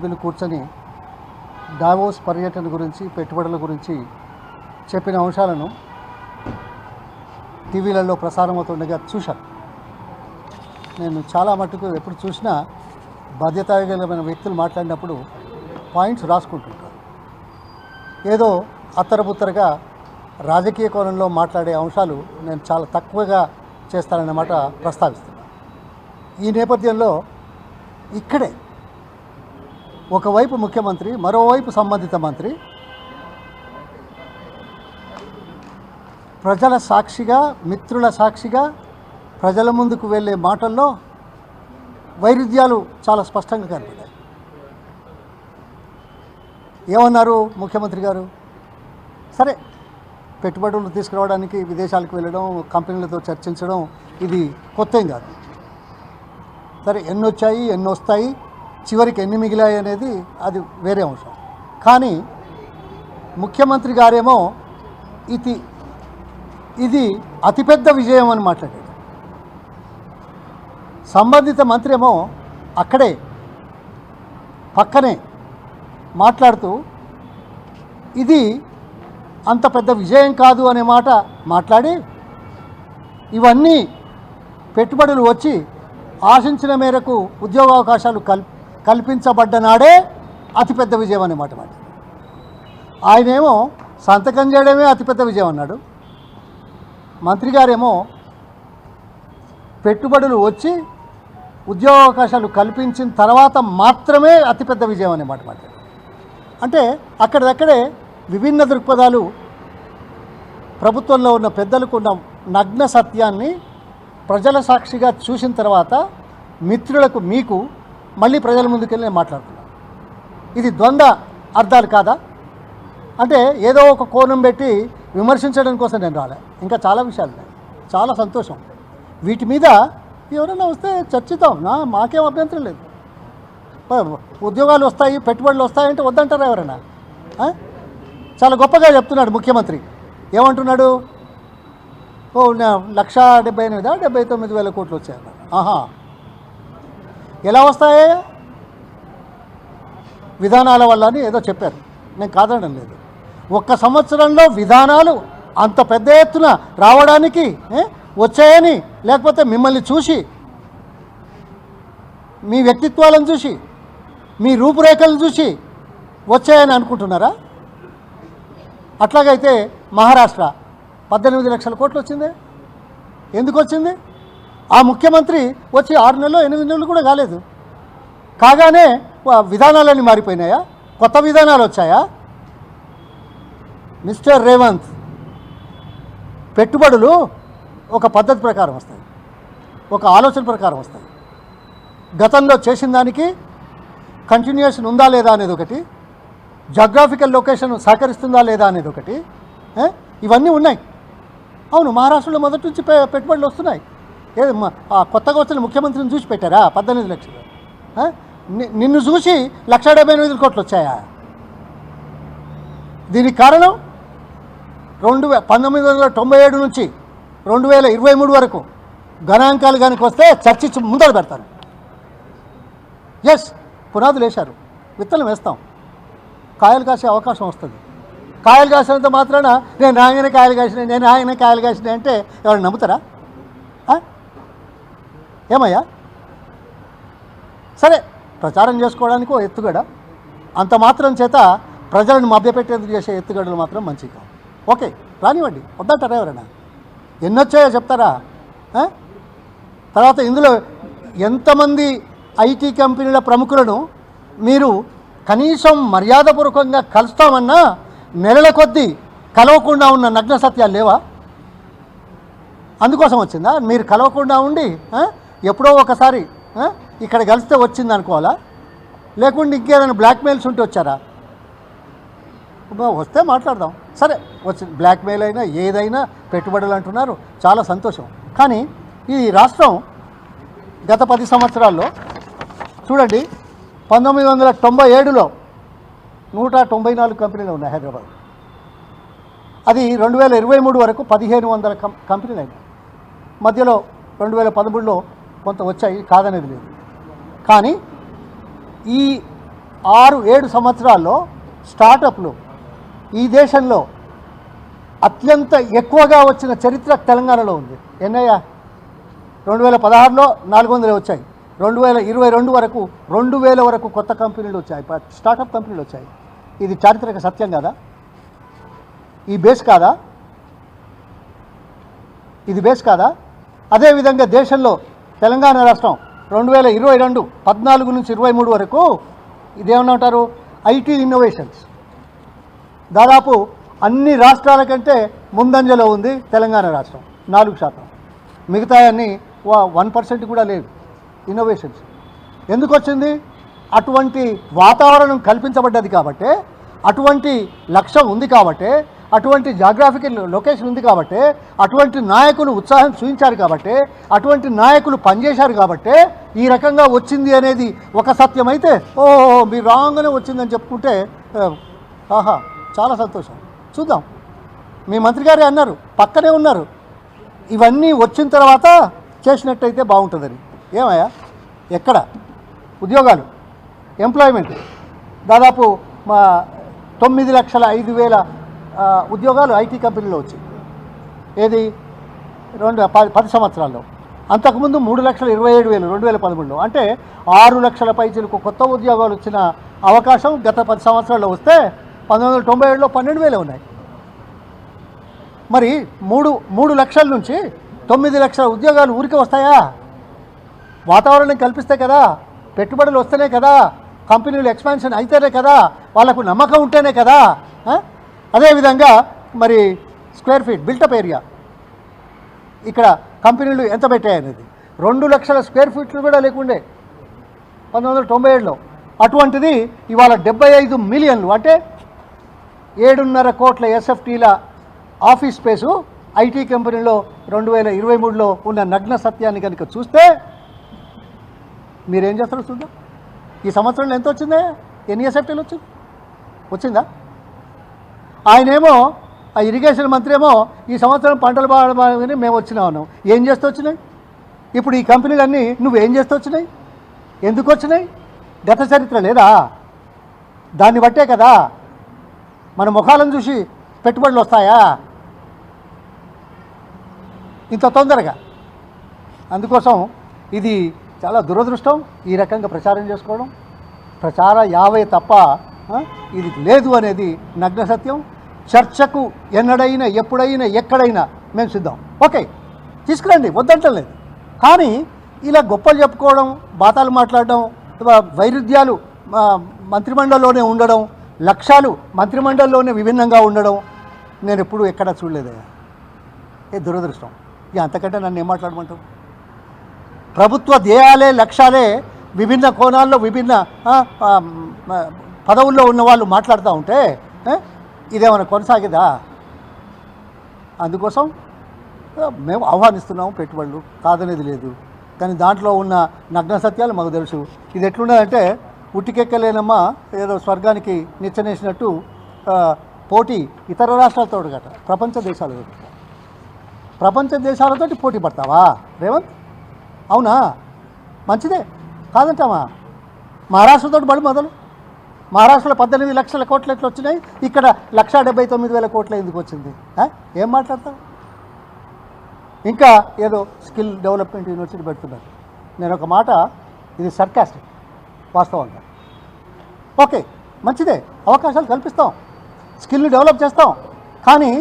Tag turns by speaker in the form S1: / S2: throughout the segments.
S1: సభ్యులు కూర్చొని డావోస్ పర్యటన గురించి పెట్టుబడుల గురించి చెప్పిన అంశాలను టీవీలలో ప్రసారం అవుతుండగా చూశాను. నేను చాలా మటుకు ఎప్పుడు చూసినా బాధ్యతాయుగలమైన వ్యక్తులు మాట్లాడినప్పుడు పాయింట్స్ రాసుకుంటుంటారు. ఏదో అత్తరబుత్తరగా రాజకీయ కోణంలో మాట్లాడే అంశాలు నేను చాలా తక్కువగా చేస్తానన్నమాట ప్రస్తావిస్తున్నాను ఈ నేపథ్యంలో ఇక్కడే ఒకవైపు ముఖ్యమంత్రి మరోవైపు సంబంధిత మంత్రి. ప్రజల సాక్షిగా మిత్రుల సాక్షిగా ప్రజల ముందుకు వెళ్ళే మాటల్లో వైరుధ్యాలు చాలా స్పష్టంగా కనపడ్డాయి. ఏమన్నారు ముఖ్యమంత్రి గారు? సరే పెట్టుబడులు తీసుకురావడానికి విదేశాలకు వెళ్ళడం కంపెనీలతో చర్చించడం ఇది కొత్త ఏం కాదు. సరే ఎన్ని వచ్చాయి ఎన్ని వస్తాయి చివరికి ఎన్ని మిగిలాయి అనేది అది వేరే అంశం. కానీ ముఖ్యమంత్రి గారేమో ఇది ఇది అతిపెద్ద విజయం అని మాట్లాడాడు సంబంధిత మంత్రి ఏమో అక్కడే పక్కనే మాట్లాడుతూ ఇది అంత పెద్ద విజయం కాదు అనే మాట మాట్లాడి ఇవన్నీ పెట్టుబడులు వచ్చి ఆశించిన మేరకు ఉద్యోగావకాశాలు కల్పి కల్పించబడ్డ నాడే అతిపెద్ద విజయం అన్నమాట మాట ఆయనేమో సంతకం చేయడమే అతిపెద్ద విజయం అన్నాడు. మంత్రి గారేమో పెట్టుబడులు వచ్చి ఉద్యోగావకాశాలు కల్పించిన తర్వాత మాత్రమే అతిపెద్ద విజయం అన్నమాట మాట అంటే అక్కడిదక్కడే విభిన్న దృక్పథాలు ప్రభుత్వంలో ఉన్న పెద్దలకు ఉన్న నగ్న సత్యాన్ని ప్రజల సాక్షిగా చూసిన తర్వాత మిత్రులకు మీకు మళ్ళీ ప్రజల ముందుకెళ్ళి నేను మాట్లాడుతున్నాను ఇది ద్వంద్వ అర్థాలు కాదా? అంటే ఏదో ఒక కోణం పెట్టి విమర్శించడం కోసం నేను రాలే. ఇంకా చాలా విషయాలు ఉన్నాయి. చాలా సంతోషం. వీటి మీద ఎవరైనా వస్తే చర్చిద్దాం. నా మాకేం అభ్యంతరం లేదు. ఉద్యోగాలు వస్తాయి పెట్టుబడులు వస్తాయంటే వద్దంటారా ఎవరైనా? చాలా గొప్పగా చెప్తున్నాడు ముఖ్యమంత్రి. ఏమంటున్నాడు? ఓ లక్షా లక్ష డెబ్బై ఎనిమిదా? డెబ్బై తొమ్మిది వేల కోట్లు వచ్చాయన్నారు. ఆహా. ఎలా వస్తాయి? విధానాల వల్ల అని ఏదో చెప్పారు. నేను కాదనడం లేదు. ఒక్క సంవత్సరంలో విధానాలు అంత పెద్ద ఎత్తున రావడానికి వచ్చాయని లేకపోతే మిమ్మల్ని చూసి మీ వ్యక్తిత్వాలను చూసి మీ రూపురేఖలను చూసి వచ్చాయని అనుకుంటున్నారా? అట్లాగైతే మహారాష్ట్ర పద్దెనిమిది లక్షల కోట్లు వచ్చింది? ఎందుకు వచ్చింది? ఆ ముఖ్యమంత్రి వచ్చి ఆరు నెలలు ఎనిమిది నెలలు కూడా కాలేదు. కాగానే విధానాలన్నీ మారిపోయినాయా? కొత్త విధానాలు వచ్చాయా? మిస్టర్ రేవంత్ పెట్టుబడులు ఒక పద్ధతి ప్రకారం వస్తాయి. ఒక ఆలోచన ప్రకారం వస్తాయి. గతంలో చేసిన దానికి కంటిన్యూషన్ ఉందా లేదా అనేది ఒకటి జాగ్రాఫికల్ లొకేషన్ సహకరిస్తుందా లేదా అనేది ఒకటి ఇవన్నీ ఉన్నాయి. అవును మహారాష్ట్రలో మొదటి నుంచి పె- పెట్టుబడులు వస్తున్నాయి. ఏది ఆ కొత్తగా వచ్చిన ముఖ్యమంత్రిని చూసి పెట్టారా? పద్దెనిమిది లక్షలు. నిన్ను చూసి లక్ష డెబ్బై ఎనిమిది కోట్లు వచ్చాయా? దీనికి కారణం రెండు వే పంతొమ్మిది వందల తొంభై ఏడు నుంచి రెండు వేల ఇరవై మూడు వరకు గణాంకాలు కనుక వస్తే చర్చించి ముందర పెడతాను ఎస్ పునాదులు వేశారు. విత్తనం వేస్తాం. కాయలు కాసే అవకాశం వస్తుంది. కాయలు కాసినంత మాత్రాన నేను ఆయన కాయలు కాసిన నేను ఆయన కాయలు కాసిన అంటే ఎవరు నమ్ముతారా? ఏమయ్యా? సరే ప్రచారం చేసుకోవడానికి ఓ ఎత్తుగడ. అంత మాత్రం చేత ప్రజలను మభ్యపెట్టేందుకు చేసే ఎత్తుగడలు మాత్రం మంచివి కావు. ఓకే రానివ్వండి. వద్దంటారా ఎవరైనా? ఎన్నొచ్చాయో చెప్తారా? తర్వాత ఇందులో ఎంతమంది ఐటీ కంపెనీల ప్రముఖులను మీరు కనీసం మర్యాదపూర్వకంగా కలుస్తామన్నా నెలల కొద్దీ కలవకుండా ఉన్న నగ్న సత్యాలు లేవా? అందుకోసం వచ్చిందా? మీరు కలవకుండా ఉండి ఎప్పుడో ఒకసారి ఇక్కడ కలిస్తే వచ్చింది అనుకోవాలా? లేకుంటే ఇంకేదైనా బ్లాక్మెయిల్స్ ఉంటే వచ్చారా? వస్తే మాట్లాడదాం. సరే వచ్చి బ్లాక్మెయిల్ అయినా ఏదైనా పెట్టుబడులు అంటున్నారు. చాలా సంతోషం. కానీ ఈ రాష్ట్రం గత పది సంవత్సరాల్లో చూడండి పంతొమ్మిది వందల తొంభై ఏడులో నూట తొంభై నాలుగు కంపెనీలు ఉన్నాయి హైదరాబాద్. అది రెండు వేల ఇరవై మూడు వరకు పదిహేను వందల కం కంపెనీలు అయినాయి. మధ్యలో రెండు వేల పదమూడులో కొంత వచ్చాయి కాదనేది లేదు. కానీ ఈ ఆరు ఏడు సంవత్సరాల్లో స్టార్టప్లు ఈ దేశంలో అత్యంత ఎక్కువగా వచ్చిన చరిత్ర తెలంగాణలో ఉంది. ఎన్నయ్యా? రెండు వేల పదహారులో నాలుగు వందలు వచ్చాయి. రెండు వేల ఇరవై రెండు వరకు రెండు వేల వరకు కొత్త కంపెనీలు వచ్చాయి. ప- స్టార్టప్ కంపెనీలు వచ్చాయి. ఇది చారిత్రక సత్యం కాదా? ఈ బేస్ కాదా? ఇది బేస్ కాదా? అదేవిధంగా దేశంలో తెలంగాణ రాష్ట్రం రెండు వేల ఇరవై రెండు పద్నాలుగు నుంచి ఇరవై మూడు వరకు ఇదేమన్నా ఐటీ ఇన్నోవేషన్స్. దాదాపు అన్ని రాష్ట్రాల కంటే ముందంజలో ఉంది తెలంగాణ రాష్ట్రం నాలుగు శాతం. మిగతా అన్ని వన్ పర్సెంట్ కూడా లేదు ఇన్నోవేషన్స్. ఎందుకు వచ్చింది? అటువంటి వాతావరణం కల్పించబడ్డది కాబట్టే అటువంటి లక్ష్యం ఉంది కాబట్టే అటువంటి జాగ్రాఫికల్ లొకేషన్ ఉంది కాబట్టే అటువంటి నాయకులు ఉత్సాహం చూపించారు కాబట్టి అటువంటి నాయకులు పనిచేశారు కాబట్టే ఈ రకంగా వచ్చింది అనేది ఒక సత్యం అయితే ఓ మీరు రాగానే వచ్చిందని చెప్పుకుంటే ఆహా చాలా సంతోషం. చూద్దాం. మీ మంత్రి గారే అన్నారు పక్కనే ఉన్నారు. ఇవన్నీ వచ్చిన తర్వాత చేసినట్టయితే బాగుంటుందని. ఏమయ్యా? ఎక్కడ? ఉద్యోగాలు? ఎంప్లాయ్మెంట్? దాదాపు మా తొమ్మిది లక్షల ఐదు వేల ఉద్యోగాలు ఐటీ కంపెనీలో వచ్చాయి. ఏది? రెండు పది పది సంవత్సరాల్లో. అంతకుముందు మూడు లక్షల ఇరవై ఏడు వేలు రెండు వేల పదమూడులో. అంటే ఆరు లక్షల పైచీలకు కొత్త ఉద్యోగాలు వచ్చిన అవకాశం గత పది సంవత్సరాల్లో వస్తే పంతొమ్మిది వందల తొంభై ఏడులో పన్నెండు వేలే ఉన్నాయి. మరి మూడు మూడు లక్షల నుంచి తొమ్మిది లక్షల ఉద్యోగాలు ఊరికే వస్తాయా? వాతావరణం కల్పిస్తే కదా పెట్టుబడులు వస్తేనే కదా కంపెనీలు ఎక్స్పాన్షన్ అయితేనే కదా వాళ్ళకు నమ్మకం ఉంటేనే కదా అదేవిధంగా మరి స్క్వేర్ ఫీట్ బిల్టప్ ఏరియా ఇక్కడ కంపెనీలు ఎంత పెట్టాయి అనేది. రెండు లక్షల స్క్వేర్ ఫీట్లు కూడా లేకుండే. పంతొమ్మిది వందల తొంభై ఏడులో. అటువంటిది ఇవాళ డెబ్బై ఐదు మిలియన్లు. అంటే ఏడున్నర కోట్ల ఎస్ఎఫ్టీల ఆఫీస్ స్పేసు ఐటీ కంపెనీలో రెండు వేల ఇరవై మూడులో ఉన్న నగ్న సత్యాన్ని కనుక చూస్తే మీరేం చేస్తారో చూద్దాం. ఈ సంవత్సరంలో ఎంత వచ్చిందే? ఎన్ని ఎస్ఎఫ్టీలు వచ్చింది? వచ్చిందా? ఆయనేమో ఆ ఇరిగేషన్ మంత్రి ఏమో ఈ సంవత్సరం పంటలు బాగా మేము వచ్చినా ఉన్నాం. ఏం చేస్తూ వచ్చినాయి? ఇప్పుడు ఈ కంపెనీలన్నీ నువ్వేం చేస్తూ వచ్చినాయి? ఎందుకు వచ్చినాయి? గత చరిత్ర లేదా? దాన్ని బట్టే కదా? మన ముఖాలను చూసి పెట్టుబడులు వస్తాయా? ఇంత తొందరగా. అందుకోసం ఇది చాలా దురదృష్టం ఈ రకంగా ప్రచారం చేసుకోవడం. ప్రచార యావే తప్ప ఇది లేదు అనేది నగ్న సత్యం. చర్చకు ఎన్నడైనా ఎప్పుడైనా ఎక్కడైనా మేము సిద్ధం. ఓకే తీసుకురండి వద్దంటలేదు కానీ ఇలా గొప్పలు చెప్పుకోవడం బాతాలు మాట్లాడడం వైరుధ్యాలు మంత్రిమండలిలోనే ఉండడం లక్ష్యాలు మంత్రిమండలిలోనే విభిన్నంగా ఉండడం నేను ఎప్పుడూ ఎక్కడా చూడలేదయ్యా ఏ దురదృష్టం. ఇక అంతకంటే నన్ను ఏం మాట్లాడమంటావు? ప్రభుత్వ ధ్యేయాలే లక్ష్యాలే విభిన్న కోణాల్లో విభిన్న పదవుల్లో ఉన్న వాళ్ళు మాట్లాడుతూ ఉంటే ఇదేమైనా కొనసాగేదా? అందుకోసం మేము ఆహ్వానిస్తున్నాము పెట్టుబడులు కాదనేది లేదు. కానీ దాంట్లో ఉన్న నగ్న సత్యాలు మాకు తెలుసు. ఇది ఎట్లున్నదంటే ఉట్టికెక్కలేనమ్మా ఏదో స్వర్గానికి నిచ్చనేసినట్టు పోటీ ఇతర రాష్ట్రాలతో గట ప్రపంచ దేశాలతో ప్రపంచ దేశాలతోటి పోటీ పడతావా రేవంత్? అవునా? మంచిదే. కాదంటావా? మహారాష్ట్రతో బడి మొదలు. మహారాష్ట్రలో పద్దెనిమిది లక్షల కోట్లు ఎట్లా వచ్చినాయి? ఇక్కడ లక్ష డెబ్బై తొమ్మిది వేల కోట్ల ఎందుకు వచ్చింది? ఏం మాట్లాడతావు? ఇంకా ఏదో స్కిల్ డెవలప్మెంట్ యూనివర్సిటీ పెడుతున్నారు. నేను ఒక మాట ఇది సర్కాస్టిక్ వాస్తవంగా. ఓకే మంచిదే అవకాశాలు కల్పిస్తాం. స్కిల్ని డెవలప్ చేస్తాం. కానీ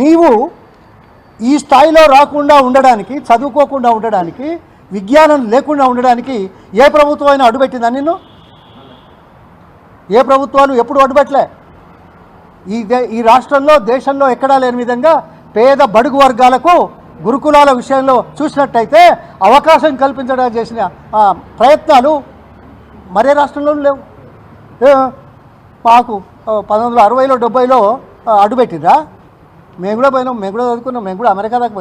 S1: నీవు ఈ స్థాయిలో రాకుండా ఉండడానికి చదువుకోకుండా ఉండడానికి విజ్ఞానం లేకుండా ఉండడానికి ఏ ప్రభుత్వం అయినా అడ్డుపెట్టిందా నిన్ను? ఏ ప్రభుత్వాలు ఎప్పుడు అడ్డుపెట్టలే. ఈ దే ఈ రాష్ట్రంలో దేశంలో ఎక్కడా లేని విధంగా పేద బడుగు వర్గాలకు గురుకులాల విషయంలో చూసినట్టయితే అవకాశం కల్పించడానికి చేసిన ప్రయత్నాలు మరే రాష్ట్రంలోనూ లేవు. మాకు పంతొమ్మిది వందల అరవైలో డెబ్బైలో అడ్డుపెట్టిందా మేము కూడా పోయినాం మేము కూడా చదువుకున్నాం మేము కూడా అమెరికా దాకా